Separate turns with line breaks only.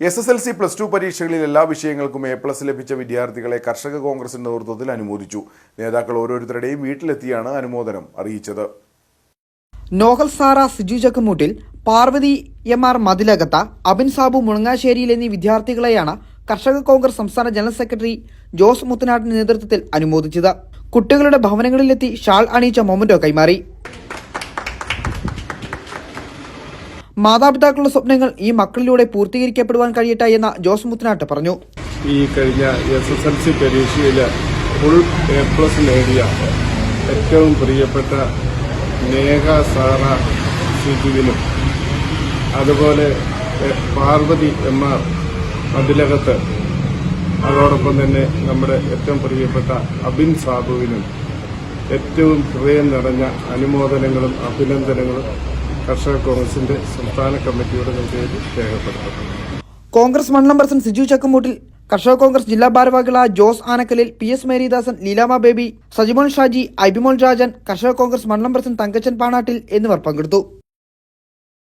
S S L C plus two പരീക്ഷകളിൽ എല്ലാ വിഷയങ്ങൾക്കും എ പ്ലസ് ലഭിച്ച വിദ്യാർത്ഥികളെ കർഷക കോൺഗ്രസിന്റെ നേതൃത്വത്തിൽ അനുമോദിച്ചു. നേതാക്കൾ ഓരോരുത്തരുടെയും വീട്ടിലെത്തിയാണ് അനുമോദനം അറിയിച്ചത്.
നോഹൽ സാറ സിജു ചക്കുമൂട്ടിൽ പാർവതി എം ആർ മതിലകത്ത അബിൻ സാബു മുളങ്ങാശ്ശേരിയിൽ എന്നീ വിദ്യാർത്ഥികളെയാണ് കർഷക കോൺഗ്രസ് സംസ്ഥാന ജനറൽ സെക്രട്ടറി ജോസ് മുത്തനാടിന്റെ നേതൃത്വത്തിൽ അനുമോദിച്ചത്. കുട്ടികളുടെ ഭവനങ്ങളിലെത്തി ഷാൾ അണിയിച്ച മൊമന്റോ കൈമാറി. മാതാപിതാക്കളുടെ സ്വപ്നങ്ങൾ ഈ മക്കളിലൂടെ പൂർത്തീകരിക്കപ്പെടുവാൻ കഴിയട്ടെ എന്ന ജോസ് മുത്തനാട്ട് പറഞ്ഞു.
ഈ കഴിഞ്ഞ എസ് എസ് എൽ സി പരീക്ഷയിൽ ഫുൾ എ പ്ലസ് നേടിയ ഏറ്റവും പ്രിയപ്പെട്ട നേഹ സാറ സിജുവിനും അതുപോലെ പാർവതി എം ആർ അതിലകത്ത് അതോടൊപ്പം തന്നെ നമ്മുടെ ഏറ്റവും പ്രിയപ്പെട്ട അബിൻ സാബുവിനും ഏറ്റവും ഹൃദയം നിറഞ്ഞ അനുമോദനങ്ങളും അഭിനന്ദനങ്ങളും കർഷക കോൺഗ്രസിന്റെ സംസ്ഥാന കമ്മിറ്റിയുടെ നേതൃത്വത്തിൽ രേഖപ്പെടുത്തും
കോൺഗ്രസ് മണ്ഡലം പ്രസിഡന്റ് സിജു ചക്കുമൂട്ടിൽ കർഷക കോൺഗ്രസ് ജില്ലാ ഭാരവാഹികളായ Jose ആനക്കലിൽ P S Meridasan Leelamma Baby Sajimon Shaji Aibimon Rajan കർഷക കോൺഗ്രസ് മണ്ഡലം പ്രസിഡന്റ് തങ്കച്ചൻ പാണാട്ടിൽ എന്നിവർ പങ്കെടുത്തു.